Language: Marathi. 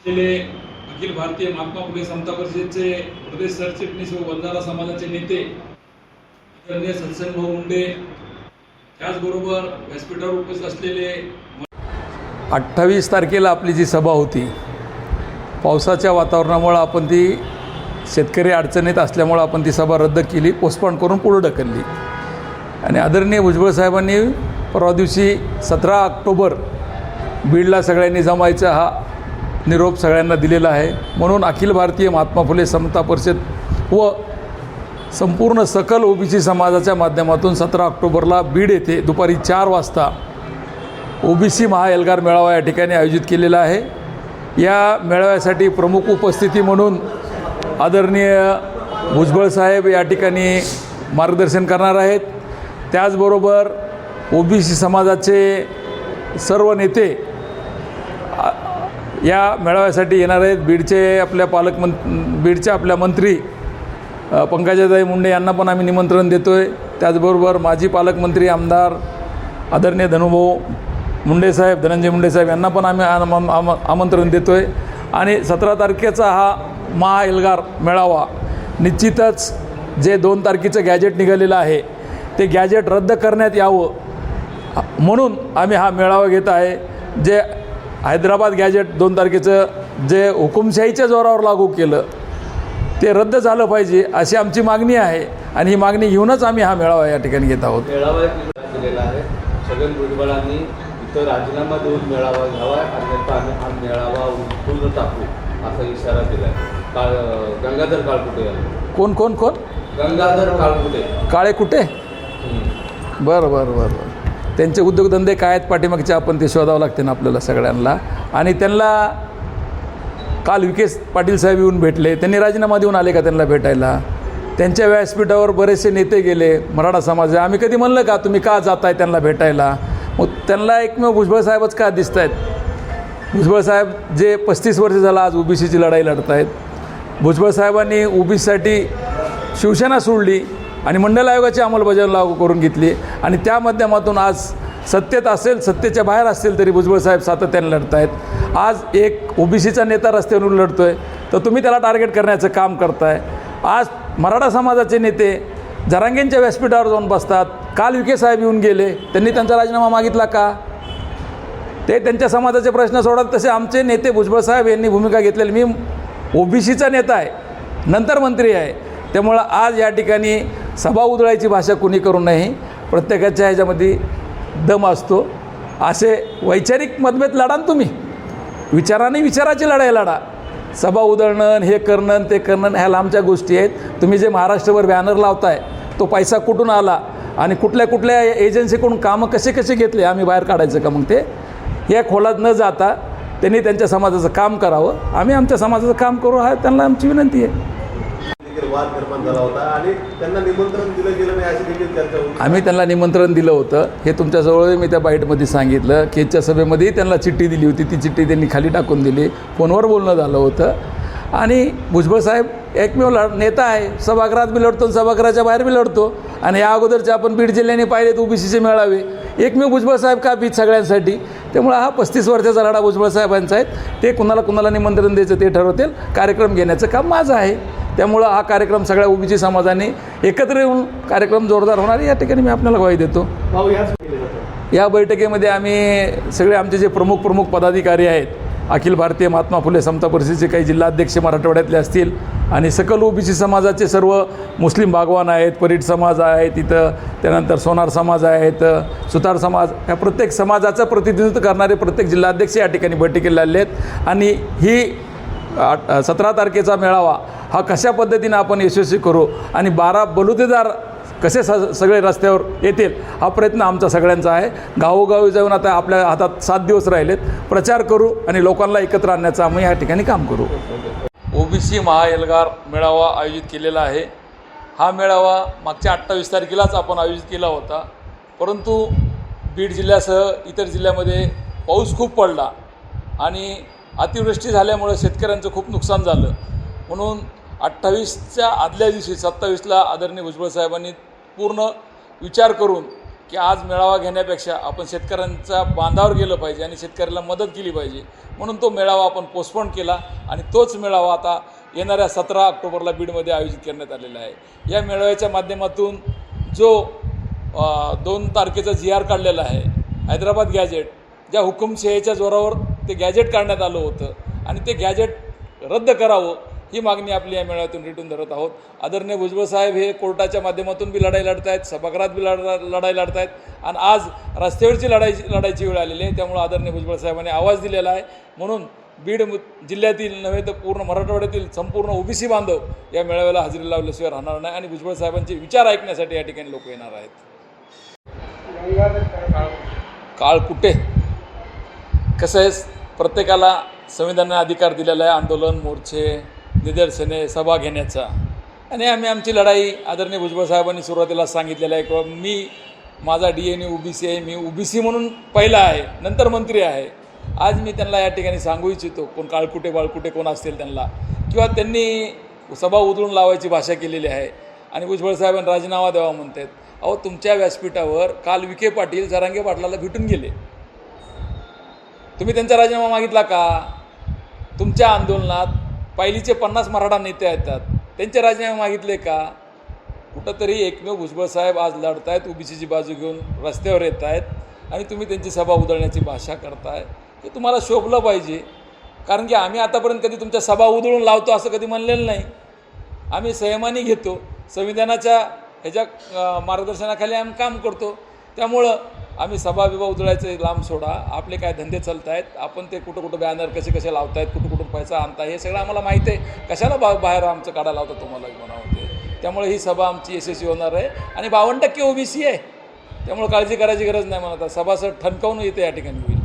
असलेले अखिल भारतीय महात्मा फुले समता परिषदेचे प्रदेश सरचिटणीस व बंजारा समाजाचे नेते आदरणीय मुंडे त्याचबरोबर व्यासपीठावर उपस्थित असलेले अठ्ठावीस तारखेला आपली जी सभा होती पावसाच्या वातावरणामुळं आपण ती शेतकरी अडचणीत असल्यामुळं आपण ती सभा रद्द केली पोस्टपॉन करून पुढं ढकलली. आणि आदरणीय भुजबळ साहेबांनी परवा दिवशी सतरा ऑक्टोबर बीडला सगळ्यांनी जमायचा हा निरोप सगळ्यांना दिलेला आहे. म्हणून अखिल भारतीय महात्मा फुले समता परिषद व संपूर्ण सकल ओबीसी समाजाच्या माध्यमातून सतरा ऑक्टोबरला बीड येथे दुपारी चार वाजता ओबीसी महाएल्गार मेळावा या ठिकाणी आयोजित केलेला आहे. या मेळाव्यासाठी प्रमुख उपस्थिती म्हणून आदरणीय भुजबळ साहेब या ठिकाणी मार्गदर्शन करणार आहेत. त्याचबरोबर ओबीसी समाजाचे सर्व नेते या मेळाव्यासाठी येणार आहेत बीडचे आपल्या पालकमं बीडच्या आपल्या मंत्री पंकजाताई मुंडे यांना पण आम्ही निमंत्रण देतो आहे त्याचबरोबर माजी पालकमंत्री आमदार आदरणीय धनुभाऊ मुंडे साहेब धनंजय मुंडे साहेब यांना पण आम्ही आम- आम- आम- आमंत्रण देतो आहे आणि सतरा तारखेचा हा महा एल्गार मेळावा निश्चितच जे दोन तारखेचं गॅजेट निघालेलं आहे ते गॅजेट रद्द करण्यात यावं म्हणून आम्ही हा मेळावा घेत आहे. जे हैदराबाद गॅजेट दोन तारखेचं जे हुकुमशाहीच्या जोरावर लागू केलं ते रद्द झालं पाहिजे अशी आमची मागणी आहे. आणि ही मागणी घेऊनच आम्ही हा मेळावा या ठिकाणी घेत आहोत. मेळावा एक नियोजित केलेला आहे. छगन भुजबळांनी इथं राजीनामा देऊन मेळावा घ्यावा अन्यथा आम्ही हा मेळावा उठून टाकू असा इशारा दिला आहे काळ गंगाधर काळकुटे कोण कोण कोण? गंगाधर काळकुटे. काळे कुठे बरं बरं बरं. त्यांचे उद्योगधंदे काय आहेत पाठीमागचे आपण ते शोधावं लागते ना आपल्याला सगळ्यांना. आणि त्यांना काल विकेश पाटील साहेब येऊन भेटले. त्यांनी राजीनामा देऊन आले का त्यांना भेटायला? त्यांच्या व्यासपीठावर बरेचसे नेते गेले मराठा समाज आम्ही कधी म्हणलं का तुम्ही का जाताय त्यांना भेटायला? मग त्यांना एकमेव भुजबळ साहेबच का दिसत आहेत भुजबळ साहेब जे पस्तीस वर्ष झालं आज ओबीसीची लढाई लढत आहेत भुजबळ साहेबांनी ओबीसीसाठी शिवसेना सोडली. आणि मंडल आयोगाची अंमलबजावणी लागू करून घेतली. आणि त्या माध्यमातून आज सत्तेत असेल सत्तेच्या बाहेर असतील तरी भुजबळ साहेब सातत्याने लढत आहेत आज एक ओबीसीचा नेता रस्त्यावरून लढतो आहे तर तुम्ही त्याला टार्गेट करण्याचं काम करताय. आज मराठा समाजाचे नेते जरांगेंच्या व्यासपीठावर जाऊन बसतात. काल विखे साहेब येऊन गेले. त्यांनी त्यांचा राजीनामा मागितला का? ते त्यांच्या समाजाचे प्रश्न सोडत तसे आमचे नेते भुजबळ साहेब यांनी भूमिका घेतलेली. मी ओबीसीचा नेता आहे नंतर मंत्री आहे. त्यामुळं आज या ठिकाणी सभा उधळायची भाषा कुणी करू नये प्रत्येकाच्या ह्याच्यामध्ये दम असतो. असे वैचारिक मतभेद लढा ना तुम्ही. विचाराने विचाराची लढाई लढा. सभा उधळणं हे करणं ते करणं ह्या लांबच्या गोष्टी आहेत. तुम्ही जे महाराष्ट्रभर बॅनर लावताय तो पैसा कुठून आला आणि कुठल्या कुठल्या एजन्सीकडून कामं कसे कसे घेतले आम्ही बाहेर काढायचं का मग ते? या खोलात न जाता त्यांनी त्यांच्या समाजाचं काम करावं. आम्ही आमच्या समाजाचं काम करू हा त्यांना आमची विनंती आहे. वाद निर्माण झाला होता आणि त्यांना निमंत्रण दिलं गेलं नाही अशी देखील चर्चा होती. आम्ही त्यांना निमंत्रण दिलं होतं. हे तुमच्याजवळ मी त्या बाईटमध्ये सांगितलं केजच्या सभेमध्येही त्यांना चिठ्ठी दिली होती. ती चिठ्ठी त्यांनी खाली टाकून दिली. फोनवर बोलणं झालं होतं. आणि भुजबळ साहेब एकमेव लढ नेता आहे. सभागृहात बी लढतो सभागृहाच्या बाहेर बी लढतो. आणि या अगोदरच्या आपण बीड जिल्ह्याने पाहिलेत ओबीसीचे मेळावे. एकमेव भुजबळ साहेब का बीच सगळ्यांसाठी? त्यामुळे हा पस्तीस वर्षाचा लढा भुजबळ साहेबांचा आहे. ते कुणाला कुणाला निमंत्रण द्यायचं ते ठरवतील. कार्यक्रम घेण्याचं काम माझं आहे. त्यामुळं हा कार्यक्रम सगळ्या ओबीसी समाजाने एकत्र येऊन कार्यक्रम जोरदार होणार या ठिकाणी मी आपल्याला ग्वाही देतो. या बैठकीमध्ये आम्ही सगळे आमचे जे प्रमुख प्रमुख पदाधिकारी आहेत अखिल भारतीय महात्मा फुले समता परिषदेचे काही जिल्हाध्यक्ष मराठवाड्यातले असतील आणि सकल ओबीसी समाजाचे सर्व मुस्लिम बागवान आहेत परीट समाज आहे तिथं त्यानंतर सोनार समाज आहेत सुतार समाज या प्रत्येक समाजाचं प्रतिनिधित्व करणारे प्रत्येक जिल्हाध्यक्ष या ठिकाणी बैठकीला आले आहेत. आणि ही आठ सतरा तारखेचा मेळावा हा कशा पद्धतीने आपण यशस्वी करू आणि बारा बलुतेदार कसे स सगळे रस्त्यावर येतील हा प्रयत्न आमचा सगळ्यांचा आहे. गावोगावी जाऊन आता आपल्या हातात सात दिवस राहिलेत. प्रचार करू आणि लोकांना एकत्र आणण्याचं आम्ही या ठिकाणी काम करू. ओबीसी महाएल्गार मेळावा आयोजित केलेला आहे. हा मेळावा मागच्या अठ्ठावीस तारखेलाच आपण आयोजित केला होता. परंतु बीड जिल्ह्यासह इतर जिल्ह्यामध्ये पाऊस खूप पडला आणि अतिवृष्टी झाल्यामुळं शेतकऱ्यांचं खूप नुकसान झालं. म्हणून अठ्ठावीसच्या आदल्या दिवशी सत्तावीसला आदरणीय भुजबळ साहेबांनी पूर्ण विचार करून की आज मेळावा घेण्यापेक्षा आपण शेतकऱ्यांच्या बांधावर गेलं पाहिजे आणि शेतकऱ्याला मदत केली पाहिजे. म्हणून तो मेळावा आपण पोस्टपोन केला आणि तोच मेळावा आता येणाऱ्या सतरा ऑक्टोबरला बीडमध्ये आयोजित करण्यात आलेला आहे. या मेळाव्याच्या माध्यमातून जो दोन तारखेचा जी आर काढलेला आहे हैदराबाद गॅजेट ज्या हुकुमशाहीच्या जोरावर ते गॅजेट काढण्यात आलं होतं. आणि ते गॅजेट रद्द करावं ही मागणी आपली या मेळाव्यातून रिटून धरत आहोत. आदरणीय भुजबळ साहेब हे कोर्टाच्या माध्यमातून बी लढाई लढत आहेत सभागृहात बी लढा लढाई लढत आहेत आणि आज रस्त्यावरची लढाई लढायची वेळ आलेली आहे त्यामुळे आदरणीय भुजबळ साहेबांनी आवाज दिलेला आहे. म्हणून बीड जिल्ह्यातील नव्हे तर पूर्ण मराठवाड्यातील संपूर्ण ओबीसी बांधव या मेळाव्याला हजेरी लावल्याशिवाय राहणार नाही. आणि भुजबळ साहेबांचे विचार ऐकण्यासाठी या ठिकाणी लोक येणार आहेत. काळ कुठे? कसं आहे? प्रत्येकाला संविधानाने अधिकार दिलेला आहे आंदोलन मोर्चे निदर्शने सभा घेण्याचा. आणि आम्ही आमची लढाई आदरणीय भुजबळ साहेबांनी सुरुवातीला सांगितलेलं आहे किंवा मी माझा D N O B C आहे मी ओ बी सी म्हणून पहिला आहे नंतर मंत्री आहे. आज मी त्यांना या ठिकाणी सांगू इच्छितो कोण काळकुटे बाळकुटे कोण असतील त्यांना. किंवा त्यांनी सभा उधळून लावायची भाषा केलेली आहे. आणि भुजबळ साहेबांनी राजीनामा द्यावा म्हणतात. अहो तुमच्या व्यासपीठावर काल विखे पाटील जरांगे पाटलाला भेटून गेले. तुम्ही त्यांचा राजीनामा मागितला का? तुमच्या आंदोलनात पहिलीचे पन्नास मराठा नेते येतात. त्यांचे राजीनामे मागितले का? कुठंतरी एकमेव भुजबळ साहेब आज लढत आहेत ओबीसीची बाजू घेऊन रस्त्यावर येत आहेत आणि तुम्ही त्यांची सभा उधळण्याची भाषा करताय. हे तुम्हाला शोभलं पाहिजे. कारण की आम्ही आतापर्यंत कधी तुमच्या सभा उधळून लावतो असं कधी म्हणलेलं नाही. आम्ही संयमाने घेतो. संविधानाच्या ह्याच्या मार्गदर्शनाखाली आम्ही काम करतो. त्यामुळं आम्ही सभा उजळायचं उधळायचे लांब सोडा. आपले काय धंदे चालत आहेत आपण ते कुठं कुठं बॅनर कसे कसे लावतायत कुठं कुठं पैसा आणता हे सगळं आम्हाला माहिती आहे. कशाला बा बाहेर आमचं काढायला लावतं तुम्हाला म्हणावं ते. त्यामुळे ही सभा आमची यशस्वी होणार आहे. आणि बावन्न टक्के ओबीसी आहे. त्यामुळे काळजी करायची गरज नाही म्हणत. सभासद ठणकावून येते या ठिकाणी होईल.